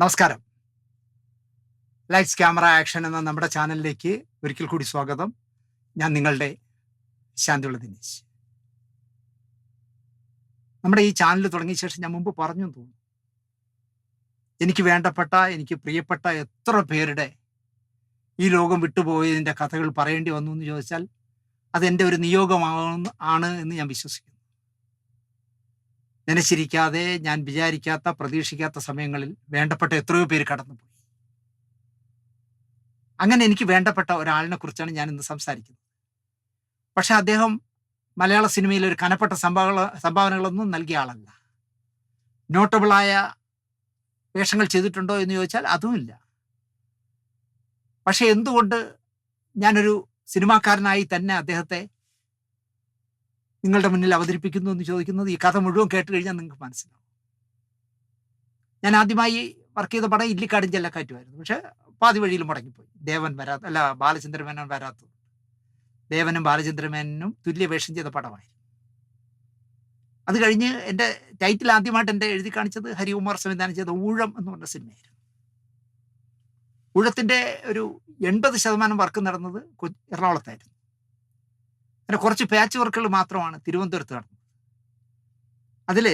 നമസ്കാരം. Lights camera action എന്ന നമ്മുടെ ചാനലിലേക്ക് ഒരിക്കൽ കൂടി സ്വാഗതം. ഞാൻ നിങ്ങളുടെ ശാന്തിയുള്ള ദിനേശ്. നമ്മുടെ ഈ ചാനൽ തുടങ്ങിയ ശേഷം ഞാൻ മുമ്പ് പറഞ്ഞു തോന്നുന്നു. എനിക്ക് വേണ്ടപ്പെട്ട എനിക്ക് പ്രിയപ്പെട്ട എത്ര പേരുടെ ഈ ലോകം വിട്ടുപോയതിന്റെ കഥകൾ പറയേണ്ടി വന്നു എന്ന് ചോദിച്ചാൽ അതെന്റെ ഒരു നിയോഗമാണ് ആണ് എന്ന് ഞാൻ വിശ്വസിക്കുന്നു. നനച്ചിരിക്കാതെ ഞാൻ വിചാരിക്കാത്ത പ്രതീക്ഷിക്കാത്ത സമയങ്ങളിൽ വേണ്ടപ്പെട്ട എത്രയോ പേര് കടന്നുപോയി. അങ്ങനെ എനിക്ക് വേണ്ടപ്പെട്ട ഒരാളിനെ കുറിച്ചാണ് ഞാൻ ഇന്ന് സംസാരിക്കുന്നത്. പക്ഷെ അദ്ദേഹം മലയാള സിനിമയിൽ ഒരു കനപ്പെട്ട സംഭാവന സംഭാവനകളൊന്നും നൽകിയ ആളല്ല. നോട്ടബിളായ വേഷങ്ങൾ ചെയ്തിട്ടുണ്ടോ എന്ന് ചോദിച്ചാൽ അതുമില്ല പക്ഷെ എന്തുകൊണ്ട് ഞാനൊരു സിനിമാക്കാരനായി തന്നെ അദ്ദേഹത്തെ നിങ്ങളുടെ മുന്നിൽ അവതരിപ്പിക്കുന്നു എന്ന് ചോദിക്കുന്നത് ഈ കഥ മുഴുവൻ കേട്ട് കഴിഞ്ഞാൽ നിങ്ങൾക്ക് മനസ്സിലാവും. ഞാൻ ആദ്യമായി വർക്ക് ചെയ്ത പടം ഇല്ലിക്കാടും ചെല്ലക്കാറ്റുമായിരുന്നു പക്ഷെ പാതി വഴിയിൽ മുടങ്ങിപ്പോയി. ദേവൻ വരാത്ത അല്ല ബാലചന്ദ്രമേനോൻ വരാത്തത്. ദേവനും ബാലചന്ദ്രമേനനും തുല്യ വേഷം ചെയ്ത പടമായിരുന്നു. അത് കഴിഞ്ഞ് എന്റെ ടൈറ്റിൽ ആദ്യമായിട്ട് എന്റെ എഴുതി കാണിച്ചത് ഹരികുമാർ സംവിധാനം ചെയ്ത ഊഴം എന്ന് പറഞ്ഞ സിനിമയായിരുന്നു. ഊഴത്തിന്റെ ഒരു എൺപത് ശതമാനം വർക്ക് നടന്നത് എറണാകുളത്തായിരുന്നു. അങ്ങനെ കുറച്ച് പാച്ച് വർക്കുകൾ മാത്രമാണ് തിരുവനന്തപുരത്ത് നടന്നത്. അതിൽ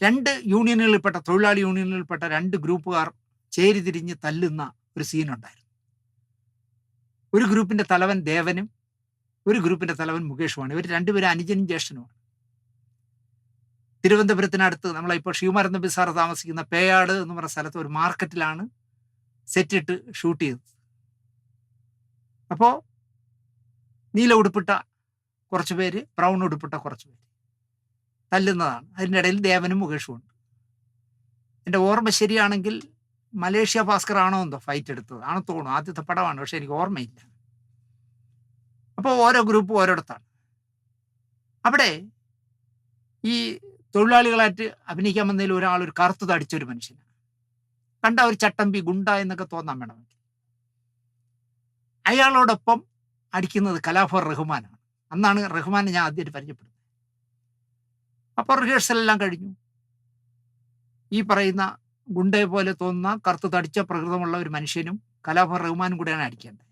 രണ്ട് യൂണിയനുകളിൽപ്പെട്ട തൊഴിലാളി യൂണിയനുകളിൽപ്പെട്ട രണ്ട് ഗ്രൂപ്പുകാർ ചേരിതിരിഞ്ഞ് തല്ലുന്ന ഒരു സീനുണ്ടായിരുന്നു ഒരു ഗ്രൂപ്പിന്റെ തലവൻ ദേവനും ഒരു ഗ്രൂപ്പിന്റെ തലവൻ മുകേഷുമാണ്. ഇവർ രണ്ടുപേരും അനുജനും ജ്യേഷ്ഠനുമാണ്. തിരുവനന്തപുരത്തിനടുത്ത് നമ്മളിപ്പോൾ ശിവമരൻ നമ്പി സാർ താമസിക്കുന്ന പേയാട് എന്ന് പറയുന്ന സ്ഥലത്ത് ഒരു മാർക്കറ്റിലാണ് സെറ്റിട്ട് ഷൂട്ട് ചെയ്തത്. അപ്പോൾ നീല ഉടുപ്പിട്ട കുറച്ച് പേര് ബ്രൗൺ ഉടുപ്പിട്ട കുറച്ച് പേര് തല്ലുന്നതാണ്. അതിന്റെ ഇടയിൽ ദേവനും മുകേഷും ഉണ്ട്. എന്റെ ഓർമ്മ ശരിയാണെങ്കിൽ മലേഷ്യ ഭാസ്കർ ആണോ എന്തോ ഫൈറ്റ് എടുത്തത്. ആണ് തോന്നുന്നു. ആദ്യത്തെ പടമാണ്. പക്ഷെ എനിക്ക് ഓർമ്മയില്ല. അപ്പോൾ ഓരോ ഗ്രൂപ്പ് ഓരോടത്താണ്. അവിടെ ഈ തൊഴിലാളികളായിട്ട് അഭിനയിക്കാൻ വന്നതിൽ ഒരാൾ ഒരു കറുത്ത് തടിച്ചൊരു മനുഷ്യനാണ്. കണ്ട ഒരു ചട്ടമ്പി ഗുണ്ട എന്നൊക്കെ തോന്നാൻ വേണമെങ്കിൽ അയാളോടൊപ്പം അടിക്കുന്നത് കലാഫർ റഹ്മാനാണ്. അന്നാണ് റഹ്മാനെ ഞാൻ ആദ്യമായിട്ട് പരിചയപ്പെടുന്നത്. അപ്പോൾ റിഹേഴ്സൽ എല്ലാം കഴിഞ്ഞു. ഈ പറയുന്ന ഗുണ്ടയെ പോലെ തോന്നുന്ന കറുത്ത് തടിച്ച പ്രകൃതമുള്ള ഒരു മനുഷ്യനും കലാഫർ റഹ്മാനും കൂടെയാണ് അടിക്കേണ്ടത്.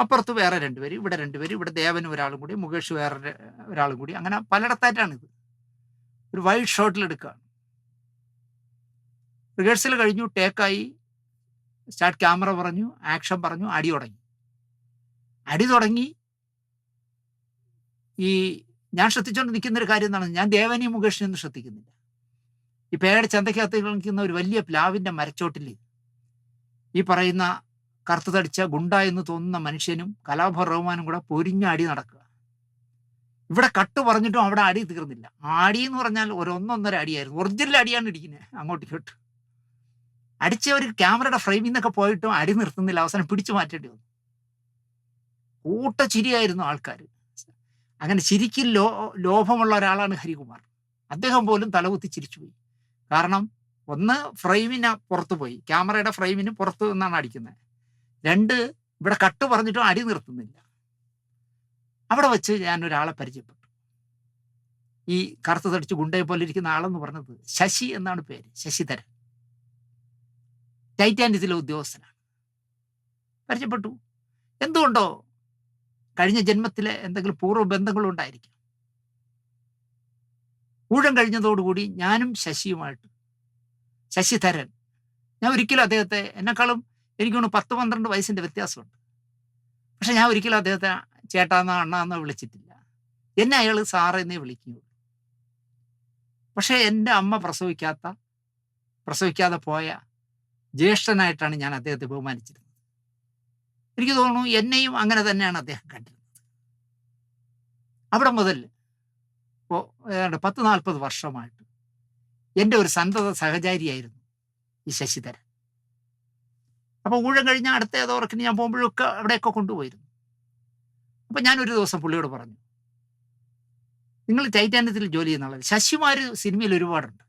അപ്പുറത്ത് വേറെ രണ്ടുപേര് ഇവിടെ രണ്ടുപേര് ഇവിടെ ദേവനും ഒരാളും കൂടി മുകേഷ് വേറെ ഒരാളും കൂടി. അങ്ങനെ പലയിടത്തായിട്ടാണ് ഇത്. ഒരു വൈഡ് ഷോട്ടിൽ എടുക്കുകയാണ് റിഹേഴ്സൽ കഴിഞ്ഞു ടേക്കായി. സ്റ്റാർട്ട് ക്യാമറ പറഞ്ഞു ആക്ഷൻ പറഞ്ഞു അടി തുടങ്ങി. അടി തുടങ്ങി. ഈ ഞാൻ ശ്രദ്ധിച്ചുകൊണ്ട് നിൽക്കുന്ന ഒരു കാര്യം എന്നാണ് ഞാൻ ദേവനെയും മുകേഷിനെയൊന്നും ശ്രദ്ധിക്കുന്നില്ല. ഈ പേയുടെ ചന്തക്കകത്ത് നിൽക്കുന്ന ഒരു വലിയ പ്ലാവിന്റെ മരച്ചോട്ടിൽ ഈ പറയുന്ന കറുത്തു തടിച്ച ഗുണ്ട എന്ന് തോന്നുന്ന മനുഷ്യനും കലാഭർ റഹ്മാനും കൂടെ പൊരിഞ്ഞ അടി നടക്കുക. ഇവിടെ കട്ട് പറഞ്ഞിട്ടും അവിടെ അടി തീർന്നില്ല. അടി എന്ന് പറഞ്ഞാൽ ഒരു ഒന്നൊന്നര അടിയായിരുന്നു. ഒറിജിനൽ അടിയാണ് ഇടിക്കുന്നത് അങ്ങോട്ട് ഇങ്ങോട്ട്. അടിച്ച ഒരു ക്യാമറയുടെ ഫ്രെയിമിൽ നിന്നൊക്കെ പോയിട്ടും അടി നിർത്തുന്നില്ല. അവസാനം പിടിച്ചു മാറ്റേണ്ടി വന്നു. കൂട്ട ചിരിയായിരുന്നു ആൾക്കാർ അങ്ങനെ ചിരിക്കും ലോ ലോഭമുള്ള ഒരാളാണ് ഹരികുമാർ. അദ്ദേഹം പോലും തലകുത്തി ചിരിച്ചുപോയി. കാരണം ഒന്ന് ഫ്രെയിമിന് പുറത്തു പോയി ക്യാമറയുടെ ഫ്രെയിമിന് പുറത്തു നിന്നാണ് അടിക്കുന്നത്. രണ്ട് ഇവിടെ കട്ട് പറഞ്ഞിട്ടും അടി നിർത്തുന്നില്ല. അവിടെ വെച്ച് ഞാൻ ഒരാളെ പരിചയപ്പെട്ടു. ഈ കറുത്ത് തടിച്ച് ഗുണ്ടയെ പോലെ ഇരിക്കുന്ന ആളെന്ന് പറഞ്ഞത് ശശി എന്നാണ് പേര് ശശിധരൻ. ടൈറ്റാനിയത്തിലെ ഉദ്യോഗസ്ഥനാണ്. പരിചയപ്പെട്ടു. എന്തുകൊണ്ടോ കഴിഞ്ഞ ജന്മത്തിലെ എന്തെങ്കിലും പൂർവ ബന്ധങ്ങളും ഉണ്ടായിരിക്കും ഊഴം കഴിഞ്ഞതോടുകൂടി ഞാനും ശശിയുമായിട്ട്. ശശിധരൻ. ഞാൻ ഒരിക്കലും അദ്ദേഹത്തെ എന്നെക്കാളും എനിക്ക് തോന്നുന്നു പത്ത് പന്ത്രണ്ട് വയസ്സിന്റെ വ്യത്യാസമുണ്ട്. പക്ഷെ ഞാൻ ഒരിക്കലും അദ്ദേഹത്തെ ചേട്ടാന്നോ അണ്ണാന്നോ വിളിച്ചിട്ടില്ല. എന്നെ അയാൾ സാറെന്നേ വിളിക്കുകയുള്ളൂ. പക്ഷെ എന്റെ അമ്മ പ്രസവിക്കാത്ത പ്രസവിക്കാതെ പോയ ജ്യേഷ്ഠനായിട്ടാണ് ഞാൻ അദ്ദേഹത്തെ ബഹുമാനിച്ചിരുന്നത്. എനിക്ക് തോന്നുന്നു എന്നെയും അങ്ങനെ തന്നെയാണ് അദ്ദേഹം കണ്ടിരുന്നത്. അവിടെ മുതൽ ഇപ്പോൾ ഏതാണ്ട് പത്ത് നാൽപ്പത് വർഷമായിട്ട് എന്റെ ഒരു സന്തത സഹചാരിയായിരുന്നു ഈ ശശിധരൻ. അപ്പോൾ ഊഴം കഴിഞ്ഞ അടുത്ത ഏതോ ഉറക്കിന് ഞാൻ പോകുമ്പോഴൊക്കെ അവിടെയൊക്കെ കൊണ്ടുപോയിരുന്നു. അപ്പം ഞാൻ ഒരു ദിവസം പുള്ളിയോട് പറഞ്ഞു നിങ്ങൾ ടൈറ്റാനിയത്തിൽ ജോലി ചെയ്യുന്ന ആളല്ലേ ശശിമാർ സിനിമയിൽ ഒരുപാടുണ്ട്.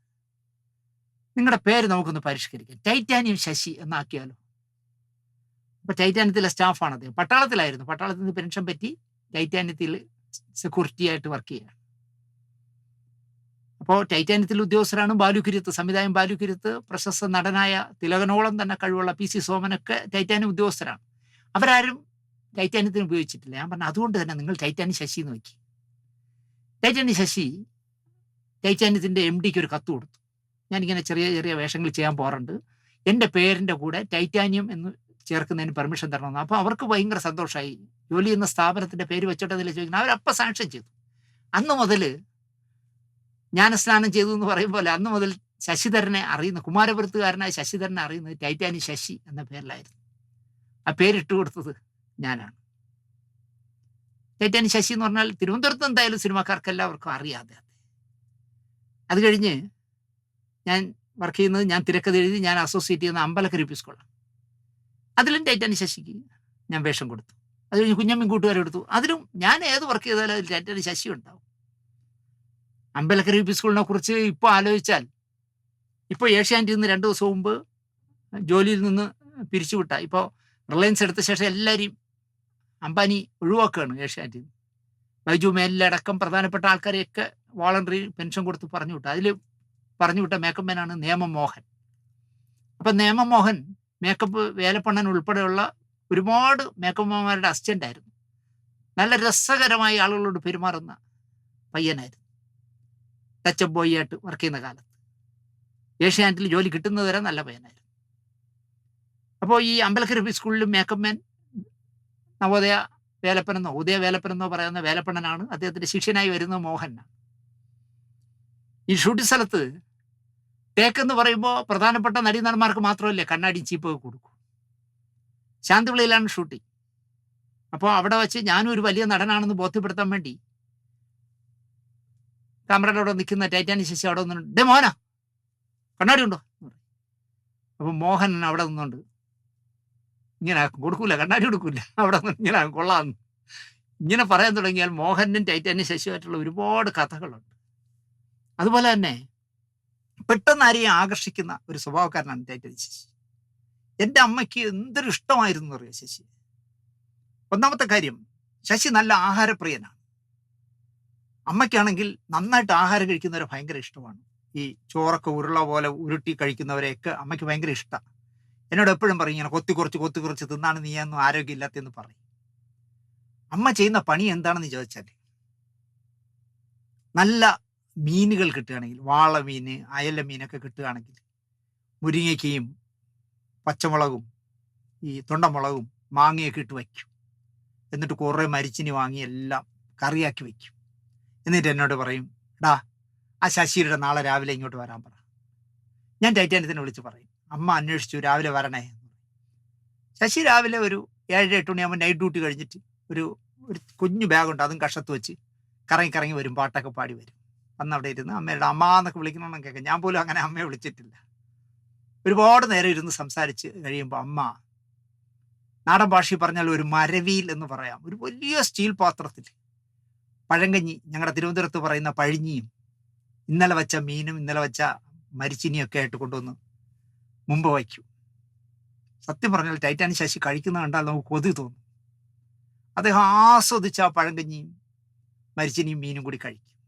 നിങ്ങളുടെ പേര് നമുക്കൊന്ന് പരിഷ്കരിക്കാം. ടൈറ്റാനിയം ശശി എന്നാക്കിയാലോ? അപ്പൊ ടൈറ്റാനിയത്തിലെ സ്റ്റാഫാണ് അദ്ദേഹം. പട്ടാളത്തിലായിരുന്നു. പട്ടാളത്തിൽ നിന്ന് പെൻഷൻ പറ്റി ടൈറ്റാനിയത്തിൽ സെക്യൂരിറ്റി ആയിട്ട് വർക്ക് ചെയ്യുകയാണ്. അപ്പോൾ ടൈറ്റാനിയത്തിൽ ഉദ്യോഗസ്ഥരാണ് ബാലുക്കുര്യത്ത് സംവിധായകൻ ബാലുക്കുര്യത്ത് പ്രശസ്ത നടനായ തിലകനോളം തന്നെ കഴിവുള്ള പി സി സോമനൊക്കെ ടൈറ്റാനിയം ഉദ്യോഗസ്ഥരാണ്. അവരാരും ടൈറ്റാനിയത്തിന് ഉപയോഗിച്ചിട്ടില്ല. ഞാൻ പറഞ്ഞു അതുകൊണ്ട് തന്നെ നിങ്ങൾ ടൈറ്റാനി ശശി നോക്കി വയ്ക്കി. ടൈറ്റാനിയം ശശി ടൈറ്റാനിയത്തിന്റെ എം ഡിക്ക് ഒരു കത്ത് കൊടുത്തു. ഞാനിങ്ങനെ ചെറിയ ചെറിയ വേഷങ്ങൾ ചെയ്യാൻ പോകാറുണ്ട്. എന്റെ പേരിന്റെ കൂടെ ടൈറ്റാനിയം എന്ന് ചേർക്കുന്നതിന് പെർമിഷൻ തരണമെന്ന്. അപ്പോൾ അവർക്ക് ഭയങ്കര സന്തോഷമായി ജോലി ചെയ്യുന്ന സ്ഥാപനത്തിന്റെ പേര് വെച്ചിട്ടതിൽ ചോദിക്കുന്നത് അവരപ്പം സാങ്ഷൻ ചെയ്തു. അന്ന് മുതൽ ഞാൻ സ്നാനം ചെയ്തു എന്ന് പറയും പോലെ അന്ന് മുതൽ ശശിധരനെ അറിയുന്ന കുമാരപുരത്തുകാരനായ ശശിധരനെ അറിയുന്നത് ടൈറ്റാനി ശശി എന്ന പേരിലായിരുന്നു. ആ പേരിട്ട് കൊടുത്തത് ഞാനാണ്. ടൈറ്റാനി ശശി എന്ന് പറഞ്ഞാൽ തിരുവനന്തപുരത്ത് എന്തായാലും സിനിമാക്കാർക്ക് എല്ലാവർക്കും അറിയാതെ. അത് കഴിഞ്ഞ് ഞാൻ വർക്ക് ചെയ്യുന്നത് ഞാൻ തിരക്കഥ എഴുതി ഞാൻ അസോസിയേറ്റ് ചെയ്യുന്ന അമ്പലക്കരി സ്കൂളാണ് അതിലും ടൈറ്റാനി ശശിക്ക് ഞാൻ വേഷം കൊടുത്തു. അത് കഴിഞ്ഞ് കുഞ്ഞമ്മയും കൂട്ടുകാരെ എടുത്തു. അതിലും ഞാൻ ഏത് വർക്ക് ചെയ്താലും അതിൽ ടൈറ്റാനി ശശി ഉണ്ടാവും. അമ്പലക്കര യു പി സ്കൂളിനെ കുറിച്ച് ഇപ്പോൾ ആലോചിച്ചാൽ ഇപ്പോൾ ഏഷ്യാനെറ്റിൽ നിന്ന് രണ്ട് ദിവസം മുമ്പ് ജോലിയിൽ നിന്ന് പിരിച്ചുവിട്ട ഇപ്പോൾ റിലയൻസ് എടുത്ത ശേഷം എല്ലാവരെയും അംബാനി ഒഴിവാക്കുകയാണ് ഏഷ്യാനെറ്റിൽ നിന്ന്. ബൈജു മേലിലടക്കം പ്രധാനപ്പെട്ട ആൾക്കാരെയൊക്കെ വോളണ്ടറി പെൻഷൻ കൊടുത്ത് പറഞ്ഞു വിട്ടു. അതിൽ പറഞ്ഞു വിട്ട മേക്കമ്മനാണ് മാനാണ് നേമം മോഹൻ അപ്പം നേമം മോഹൻ മേക്കപ്പ് വേലപ്പണ്ണൻ ഉൾപ്പെടെയുള്ള ഒരുപാട് മേക്കപ്പന്മാരുടെ അസിസ്റ്റന്റ് ആയിരുന്നു. നല്ല രസകരമായി ആളുകളോട് പെരുമാറുന്ന പയ്യനായിരുന്നു. ടച്ചപ്പ് ബോയ് ആയിട്ട് വർക്ക് ചെയ്യുന്ന കാലത്ത്. ഏഷ്യാനെറ്റിൽ ജോലി കിട്ടുന്നത് വരെ നല്ല പയ്യനായിരുന്നു. അപ്പോൾ ഈ അമ്പലക്കര സ്കൂളിലും മേക്കപ്പ് മാൻ നവോദയ വേലപ്പനെന്നോ ഉദയ വേലപ്പനെന്നോ പറയുന്ന വേലപ്പണ്ണനാണ് അദ്ദേഹത്തിന്റെ ശിഷ്യനായി വരുന്നത് മോഹനാണ് ഈ ഷൂട്ടിംഗ് സ്ഥലത്ത് ടേക്ക് എന്ന് പറയുമ്പോൾ പ്രധാനപ്പെട്ട നടീനടന്മാർക്ക് മാത്രമല്ലേ കണ്ണാടി ചീപ്പ് കൊടുക്കും. ശാന്തിവിളയിലാണ് ഷൂട്ടിംഗ് അപ്പോൾ അവിടെ വെച്ച് ഞാനും ഒരു വലിയ നടനാണെന്ന് ബോധ്യപ്പെടുത്താൻ വേണ്ടി ക്യാമറയുടെ അവിടെ നിൽക്കുന്ന ടൈറ്റാനിക് ശശി അവിടെ നിന്നുണ്ട്. ഡേ മോഹന കണ്ണാടി ഉണ്ടോ? അപ്പോൾ മോഹൻ അവിടെ നിന്നുണ്ട്. ഇങ്ങനെ കൊടുക്കൂല കണ്ണാടി കൊടുക്കൂല. അവിടെ നിന്ന് ഇങ്ങനെ കൊള്ളാം ഇങ്ങനെ പറയാൻ തുടങ്ങിയാൽ മോഹനും ടൈറ്റാനിക് ശശിയുമായിട്ടുള്ള ഒരുപാട് കഥകളുണ്ട്. അതുപോലെ തന്നെ പെട്ടെന്ന് ആരെയും ആകർഷിക്കുന്ന ഒരു സ്വഭാവക്കാരനാണ് ടൈറ്റാനിക് ശശി എന്റെ അമ്മയ്ക്ക് എന്തൊരു ഇഷ്ടമായിരുന്നു അറിയാം ശശി ഒന്നാമത്തെ കാര്യം ശശി നല്ല ആഹാരപ്രിയനാണ്. അമ്മയ്ക്കാണെങ്കിൽ നന്നായിട്ട് ആഹാരം കഴിക്കുന്നവരെ ഭയങ്കര ഇഷ്ടമാണ്. ഈ ചോറൊക്കെ ഉരുള പോലെ ഉരുട്ടി കഴിക്കുന്നവരെയൊക്കെ അമ്മയ്ക്ക് ഭയങ്കര ഇഷ്ടമാണ് എന്നോട് എപ്പോഴും പറയും ഇങ്ങനെ കൊത്തി കുറച്ച് കൊത്തി കുറച്ച് തിന്നാണ് നീയൊന്നും ആരോഗ്യമില്ലാത്തെന്ന് പറയും. അമ്മ ചെയ്യുന്ന പണി എന്താണെന്ന് ചോദിച്ചാൽ നല്ല മീനുകൾ കിട്ടുകയാണെങ്കിൽ വാളമീൻ അയല മീനൊക്കെ കിട്ടുകയാണെങ്കിൽ മുരിങ്ങയ്ക്കയും പച്ചമുളകും ഈ തൊണ്ടമുളകും മാങ്ങയൊക്കെ ഇട്ട് വയ്ക്കും. എന്നിട്ട് കുറേ മരിച്ചിനി വാങ്ങി എല്ലാം കറിയാക്കി വയ്ക്കും. എന്നിട്ട് എന്നോട് പറയും ഡാ ആ ശശിയുടെ നാളെ രാവിലെ ഇങ്ങോട്ട് വരാൻ പറ. ഞാൻ ടൈറ്റാനിയത്തിനെ വിളിച്ച് പറയും അമ്മ അന്വേഷിച്ചു രാവിലെ വരണേ. ശശി രാവിലെ ഒരു ഏഴ് എട്ട് മണിയാകുമ്പോൾ നൈറ്റ് ഡ്യൂട്ടി കഴിഞ്ഞിട്ട് ഒരു ഒരു കുഞ്ഞു ബാഗുണ്ട് അതും കഷത്ത് വെച്ച് കറങ്ങി കറങ്ങി വരും പാട്ടൊക്കെ പാടി വരും. അന്ന് അവിടെ ഇരുന്ന് അമ്മയുടെ അമ്മ എന്നൊക്കെ വിളിക്കണമെന്ന് കേൾക്കാം. ഞാൻ പോലും അങ്ങനെ അമ്മയെ വിളിച്ചിട്ടില്ല. ഒരുപാട് നേരം ഇരുന്ന് സംസാരിച്ച് കഴിയുമ്പോൾ അമ്മ നാടൻ ഭാഷയിൽ പറഞ്ഞാൽ ഒരു മരവിയിൽ എന്ന് പറയാം. ഒരു വലിയ സ്റ്റീൽ പാത്രത്തിൽ. പഴങ്കഞ്ഞി ഞങ്ങളുടെ തിരുവനന്തപുരത്ത് പറയുന്ന പഴിഞ്ഞിയും ഇന്നലെ വെച്ച മീനും ഇന്നലെ വെച്ച മരിച്ചിനിയും ഒക്കെ ആയിട്ട് കൊണ്ടുവന്ന് മുമ്പ് വയ്ക്കും. സത്യം പറഞ്ഞാൽ ടൈറ്റാനിക് ശശി കഴിക്കുന്ന കണ്ടാൽ നമുക്ക് കൊതി തോന്നും. അദ്ദേഹം ആസ്വദിച്ച ആ പഴങ്കഞ്ഞിയും മരിച്ചിനിയും മീനും കൂടി കഴിക്കും.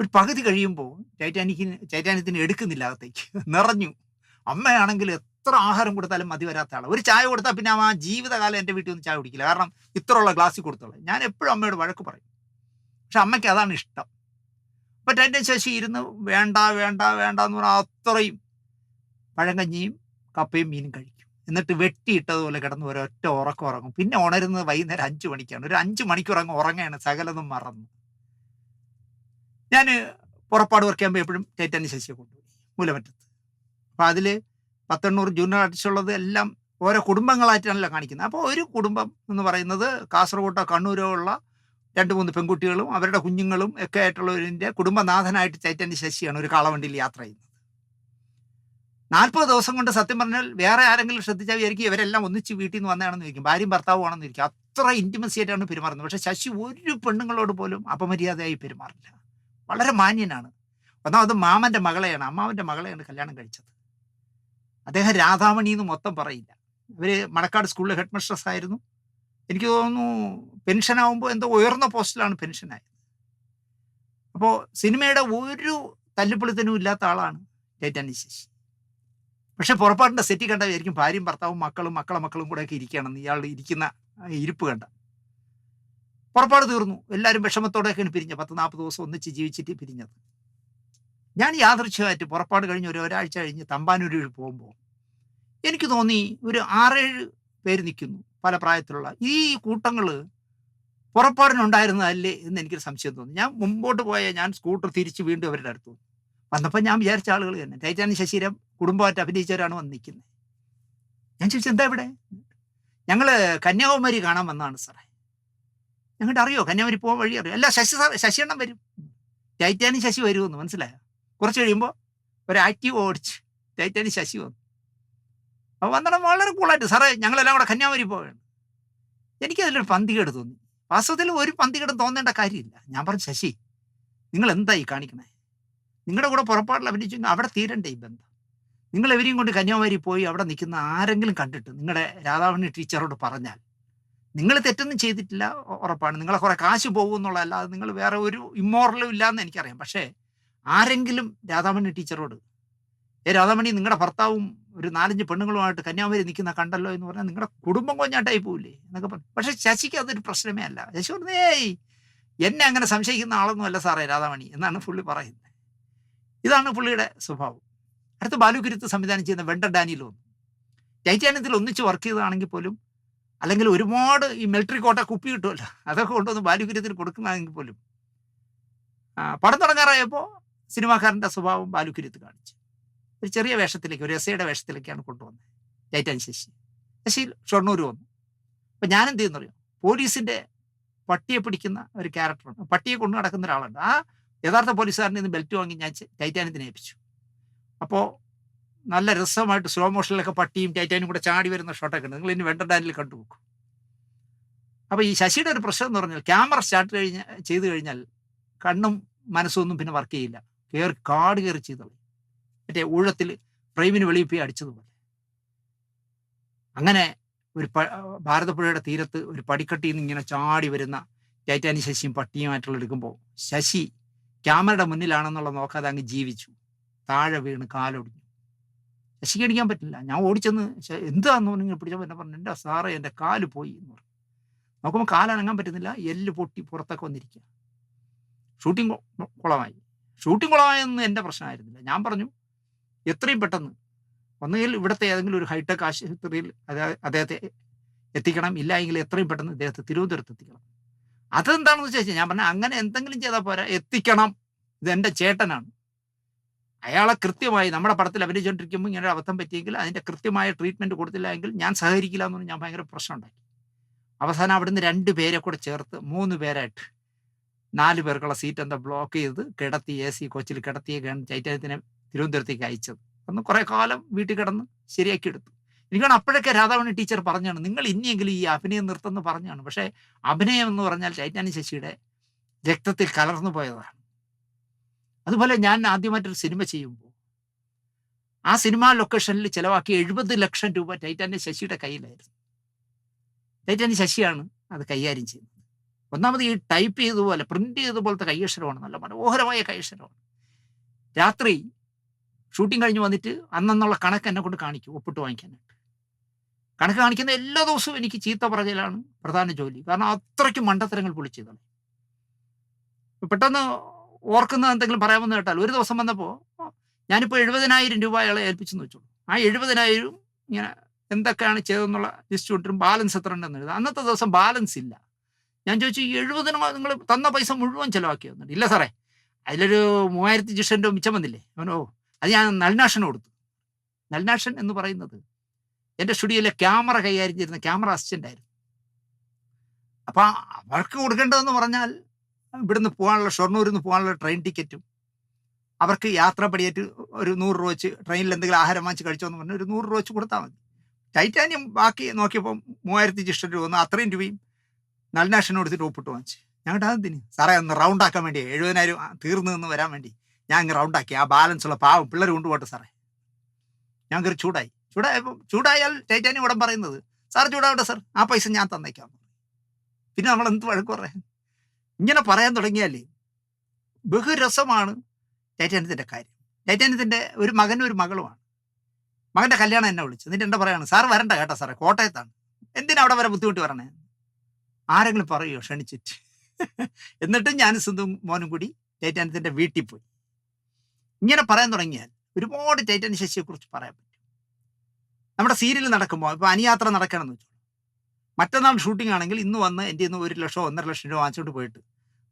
ഒരു പകുതി കഴിയുമ്പോൾ ടൈറ്റാനിക്കിന് ടൈറ്റാനിയത്തിന് എടുക്കുന്നില്ല അകത്തേക്ക്. നിറഞ്ഞു. അമ്മയാണെങ്കിൽ എത്ര ആഹാരം കൊടുത്താലും മതി വരാത്ത ആളാണ് ഒരു ചായ കൊടുത്താൽ പിന്നെ ആ ജീവിതകാലം എന്റെ വീട്ടിൽ ഒന്നും ചായ കുടിക്കില്ല. കാരണം ഇത്രയുള്ള ഗ്ലാസ്സിൽ കൊടുത്തോളാം. ഞാൻ എപ്പോഴും അമ്മയോട് വഴക്ക് പറയും. പക്ഷെ അമ്മയ്ക്ക് അതാണ് ഇഷ്ടം. അപ്പം ടൈറ്റൻ ശശി ഇരുന്ന് വേണ്ട വേണ്ട വേണ്ട എന്ന് പറഞ്ഞാൽ അത്രയും പഴങ്കഞ്ഞിയും കപ്പയും മീനും കഴിക്കും. എന്നിട്ട് വെട്ടിയിട്ടതുപോലെ കിടന്ന് ഒരൊറ്റ ഉറക്കം ഉറങ്ങും. പിന്നെ ഉണരുന്നത് വൈകുന്നേരം അഞ്ച് മണിക്കാണ്. ഒരു അഞ്ച് മണിക്കൂർ അങ്ങ് ഉറങ്ങുകയാണ് സകലതും മറന്ന്. ഞാൻ പുറപ്പാട് വർക്ക് ചെയ്യുമ്പോൾ എപ്പോഴും ടൈറ്റാനിക് ശശിയെ കൊണ്ടുപോയി മൂലമറ്റത്ത്. അപ്പോൾ അതിൽ പത്തെണ്ണൂറ് ജൂനിയർ ആർട്ടിസ്റ്റ് ഉള്ളത് എല്ലാം ഓരോ കുടുംബങ്ങളായിട്ടാണല്ലോ കാണിക്കുന്നത്. അപ്പോൾ ഒരു കുടുംബം എന്ന് പറയുന്നത് കാസർഗോട്ടോ കണ്ണൂരോ ഉള്ള രണ്ട് മൂന്ന് പെൺകുട്ടികളും അവരുടെ കുഞ്ഞുങ്ങളും ഒക്കെ ആയിട്ടുള്ളവരിന്റെ കുടുംബനാഥനായിട്ട് ടൈറ്റാനിക് ശശിയാണ് ഒരു കാളവണ്ടിയിൽ യാത്ര ചെയ്യുന്നത്. നാൽപ്പത് ദിവസം കൊണ്ട് സത്യം പറഞ്ഞാൽ വേറെ ആരെങ്കിലും ശ്രദ്ധിച്ചാൽ വിചാരിക്കും ഇവരെല്ലാം ഒന്നിച്ച് വീട്ടിൽ നിന്ന് വന്നതാണെന്ന് ഇരിക്കും ഭാര്യയും ഭർത്താവും ആണെന്ന് ഇരിക്കും അത്ര ഇന്റിമസി ആയിട്ടാണ് പെരുമാറുന്നത്. പക്ഷേ ശശി ഒരു പെണ്ണുങ്ങളോട് പോലും അപമര്യാദയായി പെരുമാറില്ല. വളരെ മാന്യനാണ്. ഒന്നാമത് മാമന്റെ മകളെയാണ് അമ്മാവന്റെ മകളെയാണ് കല്യാണം കഴിച്ചത്. അദ്ദേഹം രാധാമണി എന്ന് മൊത്തം പറയില്ല. ഇവർ മണക്കാട് സ്കൂളിലെ ഹെഡ് മിസ്ട്രസ് ആയിരുന്നു. എനിക്ക് തോന്നുന്നു പെൻഷനാവുമ്പോൾ എന്തോ ഉയർന്ന പോസ്റ്റിലാണ് പെൻഷനായത്. അപ്പോൾ സിനിമയുടെ ഒരു തല്ലിപ്പൊളിത്തനും ഇല്ലാത്ത ആളാണ് ടൈറ്റാനിക് പക്ഷെ പുറപ്പാടിന്റെ സെറ്റി കണ്ടായിരിക്കും ഭാര്യയും ഭർത്താവും മക്കളും മക്കളെ മക്കളും കൂടെയൊക്കെ ഇരിക്കുകയാണെന്ന്. ഇയാൾ ഇരിക്കുന്ന ഇരിപ്പ് കണ്ട. പുറപ്പാട് തീർന്നു. എല്ലാവരും വിഷമത്തോടെയൊക്കെയാണ് പിരിഞ്ഞത്. പത്ത് നാൽപ്പത് ദിവസം ഒന്നിച്ച് ജീവിച്ചിട്ട് പിരിഞ്ഞത്. ഞാൻ യാദൃച്ഛമായിട്ട് പുറപ്പാട് കഴിഞ്ഞ് ഒരു ഒരാഴ്ച കഴിഞ്ഞ് തമ്പാനൂരിൽ പോകുമ്പോൾ എനിക്ക് തോന്നി ഒരു ആറേഴ് പേര് നിൽക്കുന്നു പല പ്രായത്തിലുള്ള. ഈ കൂട്ടങ്ങൾ പുറപ്പാടിനുണ്ടായിരുന്നതല്ലേ എന്ന് എനിക്കൊരു സംശയം തോന്നി. ഞാൻ മുമ്പോട്ട് പോയ ഞാൻ സ്കൂട്ടർ തിരിച്ച് വീണ്ടും അവരുടെ അടുത്ത് വന്നു. വന്നപ്പോൾ ഞാൻ വിചാരിച്ച ആളുകൾ തന്നെ. ടൈറ്റാനിക് ശശീരം കുടുംബമായിട്ട് അഭിനയിച്ചവരാണ് വന്ന് നിൽക്കുന്നത് ഞാൻ ചോദിച്ചു എന്താ ഇവിടെ? ഞങ്ങൾ കന്യാകുമാരി കാണാൻ വന്നതാണ് സാറേ. ഞങ്ങളുടെ അറിയോ കന്യാകുമാരി പോകാൻ വഴി അറിയോ? അല്ല ശശി ശശിയെണ്ണം വരും. ടൈറ്റാനി ശശി വരുമെന്ന് മനസ്സിലായോ? കുറച്ച് കഴിയുമ്പോൾ ഒരു ആക്റ്റീവ് ഓടിച്ച് ടൈറ്റാനി ശശി വന്നു. അപ്പോൾ വന്നിടം വളരെ കൂളായിട്ട് സാറേ ഞങ്ങളെല്ലാം കൂടെ കന്യാകുമാരി പോവുകയാണ് എനിക്കതിലൊരു പന്തികേട് തോന്നി. വാസ്തവത്തിൽ ഒരു പന്തികേടും തോന്നേണ്ട കാര്യമില്ല. ഞാൻ പറഞ്ഞു ശശി നിങ്ങൾ എന്തായി കാണിക്കണേ? നിങ്ങളുടെ കൂടെ പുറപ്പാടിൽ അഭിനയിച്ചു അവിടെ തീരണ്ടേ ഈ ബന്ധം. നിങ്ങൾ എവരെയും കൊണ്ട് കന്യാകുമാരി പോയി അവിടെ നിൽക്കുന്ന ആരെങ്കിലും കണ്ടിട്ട് നിങ്ങളുടെ രാധാമണി ടീച്ചറോട് പറഞ്ഞാൽ നിങ്ങൾ തെറ്റൊന്നും ചെയ്തിട്ടില്ല ഉറപ്പാണ്. നിങ്ങളെ കുറെ കാശ് പോകും എന്നുള്ളതല്ലാതെ നിങ്ങൾ വേറെ ഒരു ഇമ്മോറലും ഇല്ലാന്ന് എനിക്കറിയാം. പക്ഷേ ആരെങ്കിലും രാധാമണി ടീച്ചറോട് ഏ രാധാമണി നിങ്ങളുടെ ഭർത്താവും ഒരു നാലഞ്ച് പെണ്ണുങ്ങളുമായിട്ട് കന്യാകുമാരി നിൽക്കുന്ന കണ്ടല്ലോ എന്ന് പറഞ്ഞാൽ നിങ്ങളുടെ കുടുംബം കൊഞ്ഞാട്ടായി പോവില്ലേ? എന്നൊക്കെ പറഞ്ഞു പക്ഷെ ശശിക്ക് അതൊരു പ്രശ്നമേ അല്ല. ശശി പറഞ്ഞു ഏയ് എന്നെ അങ്ങനെ സംശയിക്കുന്ന ആളൊന്നും അല്ല സാറേ രാധാമണി എന്നാണ് പുള്ളി പറയുന്നത്. ഇതാണ് പുള്ളിയുടെ സ്വഭാവം. അടുത്ത ബാലുകുരുത്ത് സംവിധാനം ചെയ്യുന്ന വെണ്ട ഡാനിയിൽ വന്നു. ടൈറ്റാനിയത്തിൽ ഒന്നിച്ച് വർക്ക് ചെയ്തതാണെങ്കിൽ പോലും അല്ലെങ്കിൽ ഒരുപാട് ഈ മിലിറ്ററി കോട്ട കുപ്പി കിട്ടുമല്ലോ. അതൊക്കെ കൊണ്ടുവന്ന് ബാലുകുര്യത്തിൽ കൊടുക്കുന്നതെങ്കിൽ പോലും. പടം തുടങ്ങാറായപ്പോൾ സിനിമാക്കാരന്റെ സ്വഭാവം ബാലുക്കുര്യത്ത് കാണിച്ചു. ഒരു ചെറിയ വേഷത്തിലേക്ക് ഒരു എസ്ഐയുടെ വേഷത്തിലേക്കാണ് കൊണ്ടുവന്നത് ടൈറ്റാൻ ശശി. ശശി ഷൊർണൂർ വന്നു. അപ്പം ഞാൻ എന്ത് ചെയ്യുന്നറിയോ? പോലീസിന്റെ പട്ടിയെ പിടിക്കുന്ന ഒരു ക്യാരക്ടറുണ്ട് പട്ടിയെ കൊണ്ടു നടക്കുന്ന ഒരാളുണ്ട്. ആ യഥാർത്ഥ പോലീസുകാരനെ ബെൽറ്റ് വാങ്ങി ഞാൻ ടൈറ്റാനിയത്തിന് ഏൽപ്പിച്ചു? അപ്പോൾ നല്ല രസമായിട്ട് സ്ലോ മോഷനിലൊക്കെ പട്ടിയും ടൈറ്റാനും കൂടെ ചാടി വരുന്ന ഷോട്ടൊക്കെ ഉണ്ട്. നിങ്ങൾ ഇനി വെണ്ടർ ഡാനിൽ കണ്ടുപോക്കും അപ്പോൾ ഈ ശശിയുടെ ഒരു പ്രശ്നം എന്ന് പറഞ്ഞാൽ ക്യാമറ സ്റ്റാർട്ട് കഴിഞ്ഞ ചെയ്ത് കഴിഞ്ഞാൽ കണ്ണും മനസ്സൊന്നും പിന്നെ വർക്ക് ചെയ്യില്ല. കയറി കാട് കയറി ചെയ്തത് മറ്റേ ഊഴത്തിൽ ഫ്രെയിമിന് വെളിയിൽ പോയി അടിച്ചതുപോലെ. അങ്ങനെ ഒരു പ- ഭാരതപ്പുഴയുടെ തീരത്ത് ഒരു പടിക്കട്ടിയിൽ നിന്ന് ഇങ്ങനെ ചാടി വരുന്ന ടൈറ്റാനി ശശിയും പട്ടിയുമായിട്ടുള്ള എടുക്കുമ്പോൾ ശശി ക്യാമറയുടെ മുന്നിലാണെന്നുള്ള നോക്കാതെ അങ്ങ് ജീവിച്ചു. താഴെ വീണ് കാലൊടിഞ്ഞു. അടിക്കാൻ പറ്റില്ല. ഞാൻ ഓടിച്ചെന്ന് എന്താന്ന് പറഞ്ഞു പിടിച്ചാൽ എന്നെ പറഞ്ഞു എന്റെ സാറേ എന്റെ കാൽ പോയി എന്ന് പറഞ്ഞു. നോക്കുമ്പോൾ കാലനങ്ങാൻ പറ്റുന്നില്ല. എല്ല് പൊട്ടി പുറത്തൊക്കെ വന്നിരിക്കുക ഷൂട്ടിംഗ് കുളമായി. ഷൂട്ടിംഗ് കുളമായെന്ന് എന്റെ പ്രശ്നമായിരുന്നില്ല ഞാൻ പറഞ്ഞു എത്രയും പെട്ടെന്ന് ഒന്നുകിൽ ഇവിടുത്തെ ഏതെങ്കിലും ഒരു ഹൈടെക് ആശുപത്രിയിൽ അദ്ദേഹത്തെ എത്തിക്കണം. ഇല്ല എങ്കിൽ എത്രയും പെട്ടെന്ന് ഇദ്ദേഹത്തെ തിരുവനന്തപുരത്ത് എത്തിക്കണം. അതെന്താണെന്ന് ചോദിച്ചാൽ ഞാൻ പറഞ്ഞ അങ്ങനെ എന്തെങ്കിലും ചെയ്താൽ പോരാ. എത്തിക്കണം. ഇത് എന്റെ ചേട്ടനാണ്. അയാളെ കൃത്യമായി നമ്മുടെ പടത്തിൽ അഭിനയിച്ചുകൊണ്ടിരിക്കുമ്പോൾ ഇങ്ങനെ അബദ്ധം പറ്റിയെങ്കിൽ അതിന്റെ കൃത്യമായ ട്രീറ്റ്മെന്റ് കൊടുത്തില്ല എങ്കിൽ ഞാൻ സഹകരിക്കില്ല എന്നൊന്നും ഞാൻ ഭയങ്കര പ്രശ്നം ഉണ്ടാക്കി അവസാനം അവിടുന്ന് രണ്ട് പേരെ കൂടെ ചേർത്ത് മൂന്ന് പേരായിട്ട് നാല് പേർക്കുള്ള സീറ്റ് എന്താ ബ്ലോക്ക് ചെയ്ത് കിടത്തി എ സി കൊച്ചിൽ കിടത്തിയ ചൈതന്യത്തിനെ തിരുവനന്തപുരത്തേക്ക് അയച്ചത്. അന്ന് കുറേ കാലം വീട്ടിൽ കിടന്ന് ശരിയാക്കി എടുത്തു. എനിക്കാണ് അപ്പോഴൊക്കെ രാധാമണി ടീച്ചർ പറഞ്ഞാണ് നിങ്ങൾ ഇനിയെങ്കിലും ഈ അഭിനയം നിർത്തുന്നു പറഞ്ഞാണ്. പക്ഷേ അഭിനയം എന്ന് പറഞ്ഞാൽ ചൈറ്റാനി ശശിയുടെ രക്തത്തിൽ കലർന്നു പോയതാണ്. അതുപോലെ ഞാൻ ആദ്യമായിട്ടൊരു സിനിമ ചെയ്യുമ്പോൾ ആ സിനിമാ ലൊക്കേഷനിൽ ചിലവാക്കി എഴുപത് ലക്ഷം രൂപ ടൈറ്റാനിക് ശശിയുടെ കയ്യിലായിരുന്നു. ടൈറ്റാനിക് ശശിയാണ് അത് കൈകാര്യം ചെയ്യുന്നത്. ഒന്നാമത് ഈ ടൈപ്പ് ചെയ്തതുപോലെ പ്രിന്റ് ചെയ്തതുപോലത്തെ കൈയക്ഷരമാണ് നല്ല മനോഹരമായ കൈയക്ഷരമാണ്. രാത്രി ഷൂട്ടിംഗ് കഴിഞ്ഞ് വന്നിട്ട് അന്നെന്നുള്ള കണക്ക് എന്നെ കൊണ്ട് കാണിക്കും ഒപ്പിട്ട് വാങ്ങിക്കാനായിട്ട്. കണക്ക് കാണിക്കുന്ന എല്ലാ ദിവസവും എനിക്ക് ചീത്ത പറയലാണ് പ്രധാന ജോലി. കാരണം അത്രയ്ക്ക് മണ്ടത്തരങ്ങൾ പൊളിച്ചതാണ്. പെട്ടെന്ന് ഓർക്കുന്ന എന്തെങ്കിലും പറയാമെന്ന് കേട്ടാൽ ഒരു ദിവസം വന്നപ്പോൾ ഞാനിപ്പോൾ എഴുപതിനായിരം രൂപ അയാളെ ഏൽപ്പിച്ചെന്ന് വെച്ചോളൂ. ആ എഴുപതിനായിരം ഇങ്ങനെ എന്തൊക്കെയാണ് ചെയ്തതെന്നുള്ള ലിസ്റ്റ് കൊണ്ടിരും ബാലൻസ് എത്ര ഉണ്ടെന്ന് എഴുതാം. അന്നത്തെ ദിവസം ബാലൻസ് ഇല്ല. ഞാൻ ചോദിച്ചു എഴുപതിന് നിങ്ങൾ തന്ന പൈസ മുഴുവൻ ചിലവാക്കിയോ ഇല്ല സാറേ അതിലൊരു മൂവായിരത്തി ജിഷൻ രൂപ മിച്ചം വന്നില്ലേ? അവനോ അത് ഞാൻ നളിനാഷന് കൊടുത്തു. നളിനാഷൻ എന്ന് പറയുന്നത് എന്റെ സ്റ്റുഡിയോയിലെ ക്യാമറ കൈകാര്യം ചെയ്യുന്ന ക്യാമറ അസിസ്റ്റന്റ് ആയിരുന്നു. അപ്പം അവർക്ക് കൊടുക്കേണ്ടതെന്ന് പറഞ്ഞാൽ ഇവിടുന്ന് പോകാനുള്ള ഷൊർണൂരിൽ നിന്ന് പോകാനുള്ള ട്രെയിൻ ടിക്കറ്റും അവർക്ക് യാത്ര പടിയേറ്റ് ഒരു നൂറ് രൂപ വെച്ച് ട്രെയിനിൽ എന്തെങ്കിലും ആഹാരം വാങ്ങിച്ച് കഴിച്ചോ എന്ന് പറഞ്ഞാൽ ഒരു നൂറ് രൂപ വെച്ച് കൊടുത്താൽ മതി. ടൈറ്റാനിയം ബാക്കി നോക്കിയപ്പോൾ മൂവായിരത്തി ജിഷ്ടം രൂപ വന്നു. അത്രയും രൂപയും നളിനാഷന് എടുത്തിട്ട് ഒപ്പിട്ട് വാങ്ങിച്ച്. ഞങ്ങളുടെ അതെന്തിന് സാറേ ഒന്ന് റൗണ്ട് ആക്കാൻ വേണ്ടി എഴുപതിനായിരം തീർന്നു നിന്ന് വരാൻ വേണ്ടി ഞാൻ അങ്ങ് റൗണ്ട് ആക്കി. ആ ബാലൻസ് ഉള്ള പാവം പിള്ളേർ കൊണ്ടുപോട്ടെ സാറേ. ഞാൻ കയറി ചൂടായി. ചൂടായപ്പോൾ ചൂടായാൽ ടൈറ്റാനിയം ഉടൻ പറയുന്നത് സാർ ചൂടാവട്ടെ സാർ. ആ പൈസ ഞാൻ തന്നേക്കാം. പിന്നെ നമ്മൾ എന്ത് വഴക്ക് പറയാൻ? ഇങ്ങനെ പറയാൻ തുടങ്ങിയാലേ ബഹുരസമാണ് ടൈറ്റാനിയത്തിന്റെ കാര്യം. ടൈറ്റാനിയത്തിന്റെ ഒരു മകനും ഒരു മകളുമാണ്. മകന്റെ കല്യാണം എന്നെ വിളിച്ചു. എന്നിട്ട് എന്താ പറയാണ്? സാർ വരണ്ട കേട്ടോ സാറേ കോട്ടയത്താണ്. എന്തിനാ അവിടെ വരെ ബുദ്ധിമുട്ട് പറയണേ ആരെങ്കിലും പറയുമോ ക്ഷണിച്ചിട്ട്. എന്നിട്ടും ഞാൻ സിന്ധു മോനും കൂടി ടൈറ്റാനിയത്തിന്റെ വീട്ടിൽ പോയി. ഇങ്ങനെ പറയാൻ തുടങ്ങിയാൽ ഒരുപാട് ടൈറ്റാനിയ ശശിയെക്കുറിച്ച് പറയാൻ പറ്റും. നമ്മുടെ സീരിയൽ നടക്കുമ്പോൾ ഇപ്പോൾ അനിയാത്ര നടക്കണമെന്ന് വെച്ചു മറ്റന്നാൾ ഷൂട്ടിംഗ് ആണെങ്കിൽ ഇന്ന് വന്ന് എന്റെ ഇന്ന് ഒരു ലക്ഷമോ ഒന്നര ലക്ഷം രൂപ വാങ്ങിച്ചുകൊണ്ട് പോയിട്ട്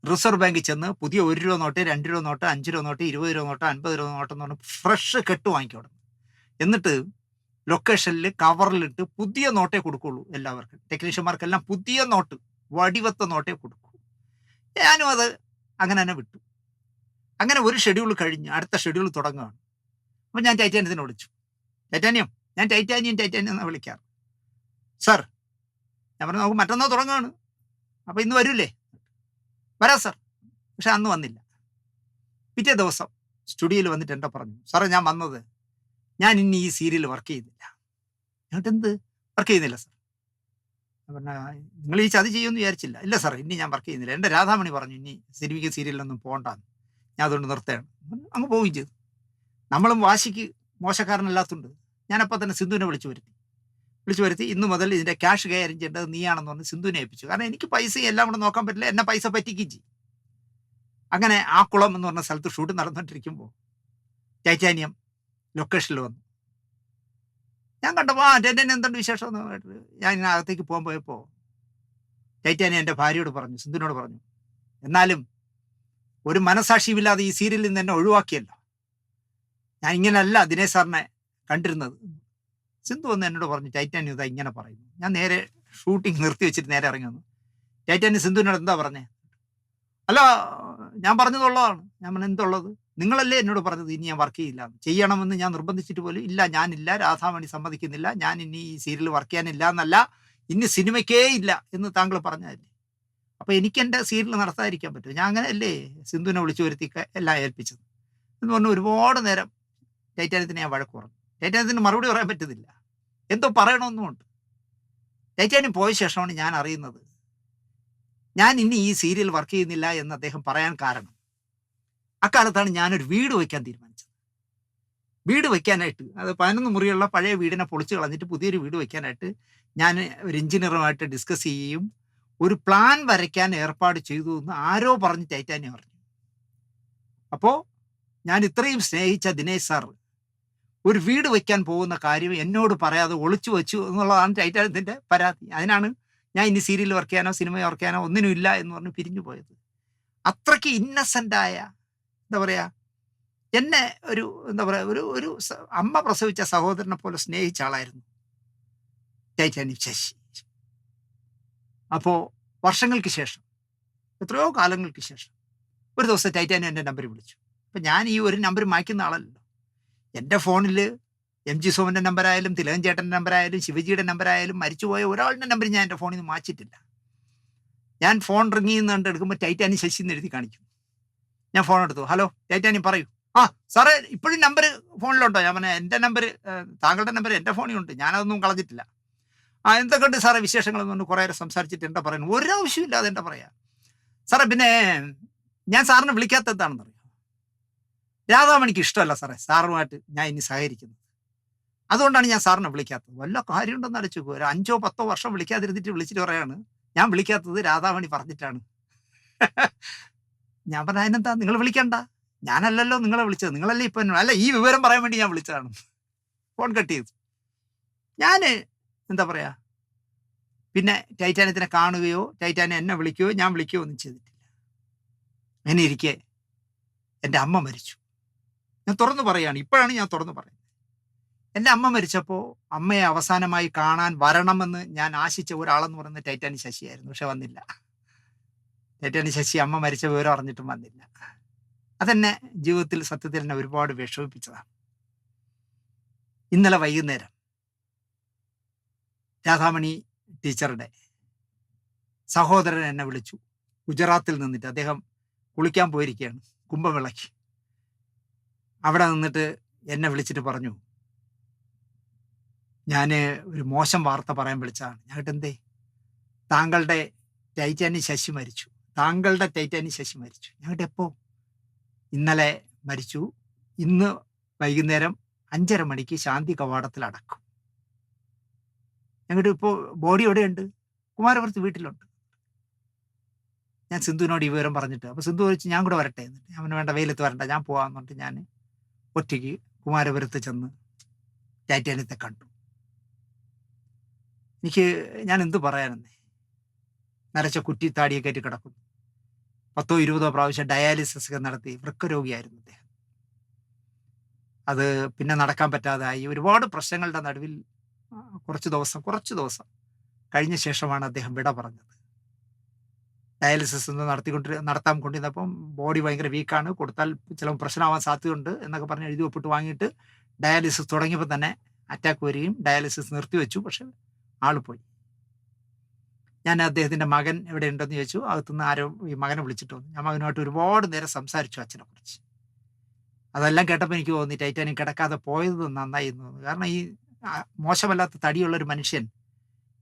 റിസർവ് ബാങ്കിൽ ചെന്ന് പുതിയ ഒരു രൂപ നോട്ട് രണ്ട് രൂപ നോട്ട് അഞ്ച് രൂപ നോട്ട് ഇരുപത് രൂപ നോട്ട് അൻപത് രൂപ നോട്ട് എന്ന് പറഞ്ഞ് ഫ്രഷ് കെട്ട് വാങ്ങിക്കോടും എന്നിട്ട് ലൊക്കേഷനിൽ കവറിലിട്ട് പുതിയ നോട്ടേ കൊടുക്കുള്ളൂ എല്ലാവർക്കും. ടെക്നീഷ്യന്മാർക്കെല്ലാം പുതിയ നോട്ട് വടിവത്ത നോട്ടേ കൊടുക്കൂ. ഞാനും അത് അങ്ങനെ തന്നെ വിട്ടു. അങ്ങനെ ഒരു ഷെഡ്യൂൾ കഴിഞ്ഞ് അടുത്ത ഷെഡ്യൂൾ തുടങ്ങുകയാണ്. അപ്പം ഞാൻ ടൈറ്റാനിയത്തിനെ വിളിച്ചു. ടൈറ്റാനിയം ഞാൻ ടൈറ്റാനിയം ടൈറ്റാനിയം എന്ന് വിളിക്കാറ്? സാർ ഞാൻ പറഞ്ഞു നമുക്ക് മറ്റന്നാൾ തുടങ്ങുകയാണ് അപ്പോൾ ഇന്ന് വരൂലേ? വരാം സാർ. പക്ഷെ അന്ന് വന്നില്ല. പിറ്റേ ദിവസം സ്റ്റുഡിയോയിൽ വന്നിട്ട് എന്താ പറഞ്ഞു. സാറേ ഞാൻ വന്നത് ഞാൻ ഇനി ഈ സീരിയൽ വർക്ക് ചെയ്യുന്നില്ല. എന്നിട്ട് എന്ത് വർക്ക് ചെയ്യുന്നില്ല സാർ. പറഞ്ഞ നിങ്ങൾ ഈ ചതി ചെയ്യുമെന്ന് വിചാരിച്ചില്ല. ഇല്ല സാർ ഇനി ഞാൻ വർക്ക് ചെയ്യുന്നില്ല. എന്റെ രാധാമണി പറഞ്ഞു ഇനി സിനിമയ്ക്ക് സീരിയലൊന്നും പോകണ്ടാന്ന് ഞാൻ അതുകൊണ്ട് നിർത്തുകയാണ്. അങ്ങ് പോവുകയും ചെയ്തു. നമ്മളും വാശിക്ക് മോശക്കാരനല്ലാത്തതുണ്ട് ഞാനപ്പോൾ തന്നെ സിന്ധുവിനെ വിളിച്ചു വരുത്തി. വിളിച്ചു വരുത്തി ഇന്ന് മുതൽ ഇതിന്റെ ക്യാഷ് കൈകാര്യം ചെയ്യേണ്ടത് നീയാണെന്ന് പറഞ്ഞ് സിന്ധുവിനെ ഏൽപ്പിച്ചു. കാരണം എനിക്ക് പൈസ എല്ലാം കൂടെ നോക്കാൻ പറ്റില്ല എന്നെ പൈസ പറ്റിക്കുകയും ചെയ്യും. അങ്ങനെ ആ കുളം എന്ന് പറഞ്ഞ സ്ഥലത്ത് ഷൂട്ട് നടന്നുകൊണ്ടിരിക്കുമ്പോൾ ടൈറ്റാനിയം ലൊക്കേഷനിൽ വന്നു. ഞാൻ കണ്ടപ്പോൾ ആ ടൈറ്റാനിയം എന്തുണ്ട് വിശേഷം? എന്ന് പറഞ്ഞിട്ട് ഞാൻ അകത്തേക്ക് പോകാൻ പോയപ്പോൾ ടൈറ്റാനിയം എന്റെ ഭാര്യയോട് പറഞ്ഞു സിന്ധുവിനോട് പറഞ്ഞു എന്നാലും ഒരു മനസാക്ഷിയുമില്ലാതെ ഈ സീരിയലിൽ നിന്ന് എന്നെ ഒഴിവാക്കിയല്ലോ. ഞാൻ ഇങ്ങനെയല്ല ദിനേശ് സാറിനെ കണ്ടിരുന്നത്. സിന്ധു വന്ന് എന്നോട് പറഞ്ഞു ടൈറ്റാനിയം ഇതാ ഇങ്ങനെ പറയുന്നു. ഞാൻ നേരെ ഷൂട്ടിംഗ് നിർത്തി വെച്ചിട്ട് നേരെ ഇറങ്ങി വന്നു. ടൈറ്റാനിയം സിന്ധുവിനോട് എന്താ പറഞ്ഞേ? അല്ല ഞാൻ പറഞ്ഞതുള്ളതാണ് ഞാൻ എന്തുള്ളത് നിങ്ങളല്ലേ എന്നോട് പറഞ്ഞത് ഇനി ഞാൻ വർക്ക് ചെയ്യില്ല. ചെയ്യണമെന്ന് ഞാൻ നിർബന്ധിച്ചിട്ട് പോലും ഇല്ല. ഞാനില്ല. രാധാമണി സമ്മതിക്കുന്നില്ല. ഞാൻ ഇനി ഈ സീരിയൽ വർക്ക് ചെയ്യാനില്ല എന്നല്ല. ഇനി സിനിമയ്ക്കേ ഇല്ല എന്ന് താങ്കൾ പറഞ്ഞതല്ലേ? അപ്പൊ എനിക്ക് എന്റെ സീരിയൽ നടത്താതിരിക്കാൻ പറ്റും ഞാൻ അങ്ങനെ അല്ലേ സിന്ധുവിനെ വിളിച്ചു വരുത്തി എല്ലാം ഏൽപ്പിച്ചത്? എന്ന് പറഞ്ഞു ഒരുപാട് നേരം ടൈറ്റാനിയത്തിന് ഞാൻ വഴക്ക് പറഞ്ഞു. ടൈറ്റാനിയത്തിന് മറുപടി പറയാൻ പറ്റുന്നില്ല എന്തോ പറയണമെന്നുമുണ്ട്. ടൈറ്റാനിയം പോയ ശേഷമാണ് ഞാൻ അറിയുന്നത്. ഞാൻ ഇനി ഈ സീരിയൽ വർക്ക് ചെയ്യുന്നില്ല എന്ന് അദ്ദേഹം പറയാൻ കാരണം. അക്കാലത്താണ് ഞാനൊരു വീട് വയ്ക്കാൻ തീരുമാനിച്ചത്. വീട് വയ്ക്കാനായിട്ട് അത് പതിനൊന്ന് മുറിയുള്ള പഴയ വീടിനെ പൊളിച്ച് കളഞ്ഞിട്ട് പുതിയൊരു വീട് വയ്ക്കാനായിട്ട് ഞാൻ ഒരു എഞ്ചിനീയറുമായിട്ട് ഡിസ്കസ് ചെയ്യുകയും ഒരു പ്ലാൻ വരയ്ക്കാൻ ഏർപ്പാട് ചെയ്തു എന്ന് ആരോ പറഞ്ഞ് ടൈറ്റാനിയം പറഞ്ഞു. അപ്പോൾ ഞാൻ ഇത്രയും സ്നേഹിച്ച ദിനേശ് സാർ ഒരു വീട് വയ്ക്കാൻ പോകുന്ന കാര്യം എന്നോട് പറയാതെ ഒളിച്ചു വെച്ചു എന്നുള്ളതാണ് ടൈറ്റാനിയത്തിന്റെ പരാതി. അതിനാണ് ഞാൻ ഇനി സീരിയൽ വർക്ക് ചെയ്യാനോ സിനിമ വർക്ക് ചെയ്യാനോ ഒന്നിനും ഇല്ല എന്ന് പറഞ്ഞ് പിരിഞ്ഞു പോയത്. അത്രയ്ക്ക് ഇന്നസെന്റായ എന്താ പറയുക എന്നെ ഒരു എന്താ പറയുക ഒരു ഒരു അമ്മ പ്രസവിച്ച സഹോദരനെ പോലെ സ്നേഹിച്ച ആളായിരുന്നു ടൈറ്റാനിക് ശശി. അപ്പോൾ വർഷങ്ങൾക്ക് ശേഷം എത്രയോ കാലങ്ങൾക്ക് ശേഷം ഒരു ദിവസം ടൈറ്റാനി എന്റെ നമ്പർ വിളിച്ചു. അപ്പം ഞാൻ ഈ ഒരു നമ്പർ മായ്ക്കുന്ന ആളല്ലല്ലോ. എന്റെ ഫോണിൽ എം ജി സോമന്റെ നമ്പറായാലും തിലകൻ ചേട്ടന്റെ നമ്പറായാലും ശിവജിയുടെ നമ്പറായാലും മരിച്ചുപോയ ഒരാളുടെ നമ്പർ ഞാൻ എന്റെ ഫോണിൽ നിന്ന് മാച്ചിട്ടില്ല ഞാൻ ഫോൺ റിങ് ചെയ്യുന്നുണ്ട് എടുക്കുമ്പോൾ ടൈറ്റാനി ശശി എന്ന് എഴുതി കാണിക്കും ഞാൻ ഫോൺ എടുത്തു. ഹലോ ടൈറ്റാനി പറയൂ. ആ സാറേ ഇപ്പോഴും നമ്പർ ഫോണിലുണ്ടോ? ഞാൻ പറഞ്ഞ എന്റെ നമ്പർ താങ്കളുടെ നമ്പർ എന്റെ ഫോണിൽ ഉണ്ട്. ഞാനതൊന്നും കളഞ്ഞിട്ടില്ല. ആ എന്തൊക്കെയുണ്ട് സാറേ വിശേഷങ്ങൾ എന്ന് കുറേ നേരം സംസാരിച്ചിട്ട് എന്താ പറയുന്നത്? ഒരു ആവശ്യമില്ലാതെ എന്താ പറയാ? സാറേ പിന്നെ ഞാൻ സാറിനെ വിളിക്കാത്ത എന്താണെന്ന് രാധാമണിക്ക് ഇഷ്ടമല്ല സാറേ. സാറുമായിട്ട് ഞാൻ ഇനി സഹകരിക്കുന്നത് അതുകൊണ്ടാണ് ഞാൻ സാറിനെ വിളിക്കാത്തത്. വല്ല കാര്യമുണ്ടെന്ന് അലച്ചു ഒരു അഞ്ചോ പത്തോ വർഷം വിളിക്കാതിരുന്നിട്ട് വിളിച്ചിട്ട് പറയാണ്. ഞാൻ വിളിക്കാത്തത് രാധാമണി പറഞ്ഞിട്ടാണ്. ഞാൻ പറഞ്ഞ അതിനെന്താ? നിങ്ങൾ വിളിക്കണ്ട. ഞാനല്ലല്ലോ നിങ്ങളെ വിളിച്ചത്. നിങ്ങളല്ലേ ഇപ്പൊ അല്ല ഈ വിവരം പറയാൻ വേണ്ടി ഞാൻ വിളിച്ചതാണ്. ഫോൺ കട്ട് ചെയ്തു. ഞാൻ എന്താ പറയാ? പിന്നെ ടൈറ്റാനത്തിനെ കാണുകയോ ടൈറ്റാനെ എന്നെ വിളിക്കുകയോ ഞാൻ വിളിക്കുകയോ ഒന്നും ചെയ്തിട്ടില്ല. അങ്ങനെ ഇരിക്കെ എന്റെ അമ്മ മരിച്ചു. ഞാൻ തുറന്നു പറയാണ്. ഇപ്പോഴാണ് ഞാൻ തുറന്നു പറയുന്നത്. എന്റെ അമ്മ മരിച്ചപ്പോൾ അമ്മയെ അവസാനമായി കാണാൻ വരണമെന്ന് ഞാൻ ആശിച്ച ഒരാളെന്ന് പറയുന്നത് ടൈറ്റാനി ശശിയായിരുന്നു. പക്ഷെ വന്നില്ല. ടൈറ്റാനി ശശി അമ്മ മരിച്ച വിവരം അറിഞ്ഞിട്ടും വന്നില്ല. അതെന്നെ ജീവിതത്തിൽ സത്യത്തിൽ എന്നെ ഒരുപാട് വിഷമിപ്പിച്ചതാണ്. ഇന്നലെ വൈകുന്നേരം രാധാമണി ടീച്ചറുടെ സഹോദരൻ എന്നെ വിളിച്ചു. ഗുജറാത്തിൽ നിന്നിട്ട് അദ്ദേഹം കുളിക്കാൻ പോയിരിക്കുകയാണ്. കുംഭവിളക്ക് അവിടെ നിന്നിട്ട് എന്നെ വിളിച്ചിട്ട് പറഞ്ഞു. ഞാൻ ഒരു മോശം വാർത്ത പറയാൻ വിളിച്ചതാണ്. ഞങ്ങൾക്ക് എന്തേ താങ്കളുടെ ടൈറ്റാനി ശശി മരിച്ചു. താങ്കളുടെ ടൈറ്റാനി ശശി മരിച്ചു. ഞങ്ങളുടെ എപ്പോ? ഇന്നലെ മരിച്ചു. ഇന്ന് വൈകുന്നേരം അഞ്ചര മണിക്ക് ശാന്തി കവാടത്തിൽ അടക്കും. ഞങ്ങളുടെ ഇപ്പോൾ ബോഡി എവിടെയുണ്ട്? കുമാരപുരത്ത് വീട്ടിലുണ്ട്. ഞാൻ സിന്ധുവിനോട് ഈ വിവരം പറഞ്ഞിട്ട് അപ്പോൾ സിന്ധു ചോദിച്ചു ഞാൻ കൂടെ വരട്ടെ? എന്നിട്ട് അവന് വേണ്ട വെയിലത്ത് വരണ്ട. ഞാൻ പോകാമെന്ന് പറഞ്ഞിട്ട് ഞാൻ ഒറ്റയ്ക്ക് കുമാരപുരത്ത് ചെന്ന് ടൈറ്റാനിയത്തെ കണ്ടു. എനിക്ക് ഞാൻ എന്ത് പറയാനെന്നേ? നരച്ച കുറ്റി താടിയെ കയറ്റി കിടക്കുന്നു. പത്തോ ഇരുപതോ പ്രാവശ്യം ഡയാലിസിസ് ഒക്കെ നടത്തി വൃക്കരോഗിയായിരുന്നു അദ്ദേഹം. അത് പിന്നെ നടക്കാൻ പറ്റാതായി. ഒരുപാട് പ്രശ്നങ്ങളുടെ നടുവിൽ കുറച്ച് ദിവസം കുറച്ച് ദിവസം കഴിഞ്ഞ ശേഷമാണ് അദ്ദേഹം വിട പറഞ്ഞത്. ഡയാലിസിസ് ഒന്ന് നടത്തിക്കൊണ്ട് നടത്താൻ കൊണ്ടിരുന്നപ്പം ബോഡി ഭയങ്കര വീക്കാണ്. കൊടുത്താൽ ചിലപ്പോൾ പ്രശ്നമാവാൻ സാധ്യതയുണ്ട് എന്നൊക്കെ പറഞ്ഞ് എഴുതി ഒപ്പിട്ട് വാങ്ങിയിട്ട് ഡയാലിസിസ് തുടങ്ങിയപ്പോൾ തന്നെ അറ്റാക്ക് വരികയും ഡയാലിസിസ് നിർത്തിവെച്ചു. പക്ഷെ ആൾ പോയി. ഞാൻ അദ്ദേഹത്തിന്റെ മകൻ എവിടെ ഉണ്ടെന്ന് ചോദിച്ചു. അകത്തുനിന്ന് ആരോ ഈ മകനെ വിളിച്ചിട്ട് വന്നു. ഞാൻ മകനുമായിട്ട് ഒരുപാട് നേരം സംസാരിച്ചു അച്ഛനെ കുറിച്ച് അതെല്ലാം കേട്ടപ്പോൾ എനിക്ക് തോന്നി ടൈറ്റാനിക് കിടക്കാതെ പോയത് നന്നായി എന്ന് തോന്നുന്നു കാരണം ഈ മോശമല്ലാത്ത തടിയുള്ള ഒരു മനുഷ്യൻ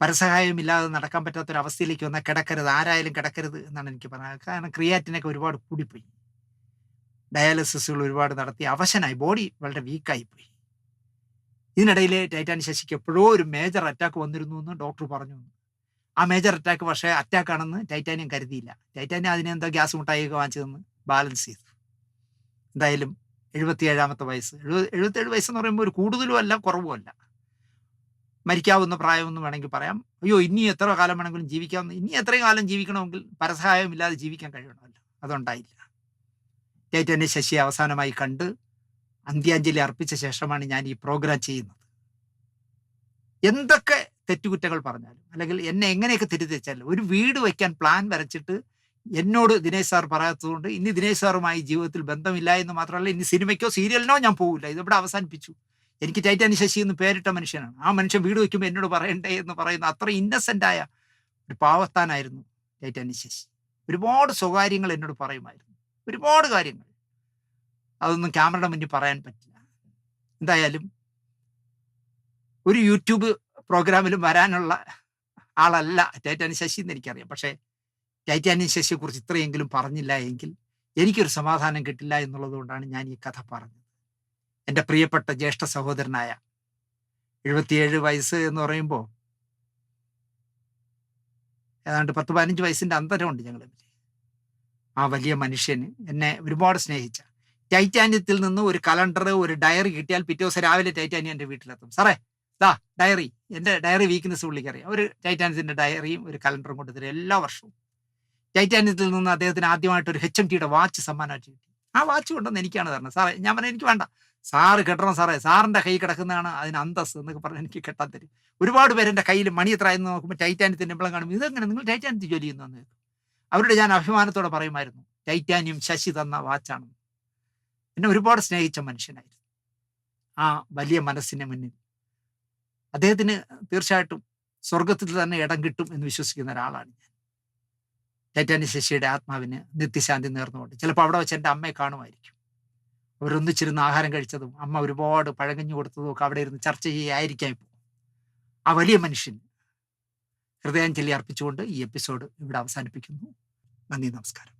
പരസഹായമില്ലാതെ നടക്കാൻ പറ്റാത്ത ഒരു അവസ്ഥയിലേക്ക് വന്നാൽ കിടക്കരുത് ആരായാലും കിടക്കരുത് എന്നാണ് എനിക്ക് പറഞ്ഞത് കാരണം ക്രിയാറ്റിനൊക്കെ ഒരുപാട് കൂടിപ്പോയി. ഡയാലിസിസുകൾ ഒരുപാട് നടത്തി അവശനായി ബോഡി വളരെ വീക്കായി പോയി ഇതിനിടയിൽ ടൈറ്റാൻ ശശിക്ക് എപ്പോഴോ ഒരു മേജർ അറ്റാക്ക് വന്നിരുന്നു എന്ന് ഡോക്ടർ പറഞ്ഞു. ആ മേജർ അറ്റാക്ക് പക്ഷേ അറ്റാക്കാണെന്ന് ടൈറ്റാനിയം കരുതിയില്ല. ടൈറ്റാനിയം അതിനെ എന്തോ ഗ്യാസ് മുട്ടായിയൊക്കെ വാങ്ങിച്ചു തന്ന് ബാലൻസ് ചെയ്തു. എന്തായാലും എഴുപത്തിയേഴാമത്തെ വയസ്സ് എഴുപത് എഴുപത്തേഴ് വയസ്സെന്ന് പറയുമ്പോൾ ഒരു കൂടുതലും അല്ല കുറവും അല്ല മരിക്കാവുന്ന പ്രായമെന്ന് വേണമെങ്കിൽ പറയാം. അയ്യോ ഇനി എത്ര കാലം വേണമെങ്കിലും ജീവിക്കാവുന്ന ഇനി എത്രയും കാലം ജീവിക്കണമെങ്കിൽ പരസഹായമില്ലാതെ ജീവിക്കാൻ കഴിയണമല്ലോ. അതുണ്ടായില്ല. ടൈറ്റാനിയം ശശി അവസാനമായി കണ്ട് അന്ത്യാഞ്ജലി അർപ്പിച്ച ശേഷമാണ് ഞാൻ ഈ പ്രോഗ്രാം ചെയ്യുന്നത്. എന്തൊക്കെ തെറ്റുകുറ്റങ്ങൾ പറഞ്ഞാലും അല്ലെങ്കിൽ എന്നെ എങ്ങനെയൊക്കെ തെറ്റിദ്ധരിച്ചാലും ഒരു വീട് വയ്ക്കാൻ പ്ലാൻ വരച്ചിട്ട് എന്നോട് ദിനേശ് സാർ പറയാത്തതുകൊണ്ട് ഇനി ദിനേശ് സാറുമായി ജീവിതത്തിൽ ബന്ധമില്ല എന്ന് മാത്രമല്ല ഇനി സിനിമയ്ക്കോ സീരിയലിനോ ഞാൻ പോകില്ല ഇതിവിടെ അവസാനിപ്പിച്ചു. എനിക്ക് ടൈറ്റാനി ശശി എന്ന് പേരിട്ട മനുഷ്യനാണ്. ആ മനുഷ്യൻ വീട് വയ്ക്കുമ്പോൾ എന്നോട് പറയണ്ടേ എന്ന് പറയുന്ന അത്ര ആയ ഒരു പാവത്താനായിരുന്നു ടൈറ്റാനി ശശി. ഒരുപാട് സ്വകാര്യങ്ങൾ എന്നോട് പറയുമായിരുന്നു. ഒരുപാട് കാര്യങ്ങൾ. അതൊന്നും ക്യാമറയുടെ മുന്നിൽ പറയാൻ പറ്റില്ല. എന്തായാലും ഒരു യൂട്യൂബ് പ്രോഗ്രാമിലും വരാനുള്ള ആളല്ല ടൈറ്റാനി ശശി എന്ന് എനിക്കറിയാം. പക്ഷേ ടൈറ്റാനി ശശിയെ കുറിച്ച് ഇത്രയെങ്കിലും പറഞ്ഞില്ല എങ്കിൽ എനിക്കൊരു സമാധാനം കിട്ടില്ല എന്നുള്ളത് കൊണ്ടാണ് ഞാൻ ഈ കഥ പറഞ്ഞത്. എന്റെ പ്രിയപ്പെട്ട ജ്യേഷ്ഠ സഹോദരനായ എഴുപത്തിയേഴ് വയസ്സ് എന്ന് പറയുമ്പോൾ ഏതാണ്ട് പത്ത് പതിനഞ്ച് വയസ്സിന്റെ അന്തരമുണ്ട് ഞങ്ങൾ ആ വലിയ മനുഷ്യന് എന്നെ ഒരുപാട് സ്നേഹിച്ച. ടൈറ്റാനിയത്തിൽ നിന്ന് ഒരു കലണ്ടർ ഒരു ഡയറി കിട്ടിയാൽ പിറ്റേ ദിവസം രാവിലെ ടൈറ്റാനിയം എന്റെ വീട്ടിലെത്തും. സാറേ ദാ ഡയറി. എന്റെ ഡയറി വീക്ക്നെസ് പുള്ളിക്കറിയാം. ഒരു ടൈറ്റാനിയത്തിന്റെ ഡയറിയും ഒരു കലണ്ടറും കൊണ്ട് തരും എല്ലാ വർഷവും. ടൈറ്റാനിയത്തിൽ നിന്ന് അദ്ദേഹത്തിന് ആദ്യമായിട്ട് ഒരു എച്ച് എം ടിയുടെ വാച്ച് സമ്മാനമായിട്ട് കിട്ടി. ആ വാച്ച് കൊണ്ടുവന്ന് എനിക്കാണ് തരണം. സാറേ ഞാൻ പറഞ്ഞു എനിക്ക് വേണ്ട. സാറ് കെട്ടണം സാറേ. സാറിന്റെ കൈ കിടക്കുന്നതാണ് അതിന് അന്തസ് എന്നൊക്കെ പറഞ്ഞ് എനിക്ക് കെട്ടാൻ തരും. ഒരുപാട് പേര് എന്റെ കയ്യിൽ മണി എത്ര എന്ന് നോക്കുമ്പോൾ ടൈറ്റാനിയത്തിന്റെ എമ്പളം കാണും ഇതെങ്ങനെ നിങ്ങൾ ടൈറ്റാനിയത്തിൽ ജോലി ചെയ്യുന്നു. അവരോട് ഞാൻ അഭിമാനത്തോടെ പറയുമായിരുന്നു. ടൈറ്റാനിയം ശശി തന്ന വാച്ചാണ്. എന്നെ ഒരുപാട് സ്നേഹിച്ച മനുഷ്യനായിരുന്നു. ആ വലിയ മനസ്സിന് മുന്നിൽ. അദ്ദേഹത്തിന് തീർച്ചയായിട്ടും സ്വർഗത്തിൽ തന്നെ ഇടം കിട്ടും എന്ന് വിശ്വസിക്കുന്ന ഒരാളാണ് ഞാൻ. ടൈറ്റാനിയ ശശിയുടെ ആത്മാവിന് നിത്യശാന്തി നേർന്നുകൊണ്ട്. ചിലപ്പോൾ അവിടെ വെച്ച് എന്റെ അമ്മയെ കാണുമായിരിക്കും. അവരൊന്നിച്ചിരുന്ന് ആഹാരം കഴിച്ചതും അമ്മ ഒരുപാട് പഴകഞ്ഞു കൊടുത്തതും ഒക്കെ അവിടെ ഇരുന്ന് ചർച്ച ചെയ്യായിരിക്കാം ഇപ്പോൾ ആ വലിയ മനുഷ്യൻ ഹൃദയാഞ്ജലി അർപ്പിച്ചുകൊണ്ട് ഈ എപ്പിസോഡ് ഇവിടെ അവസാനിപ്പിക്കുന്നു. നന്ദി നമസ്കാരം.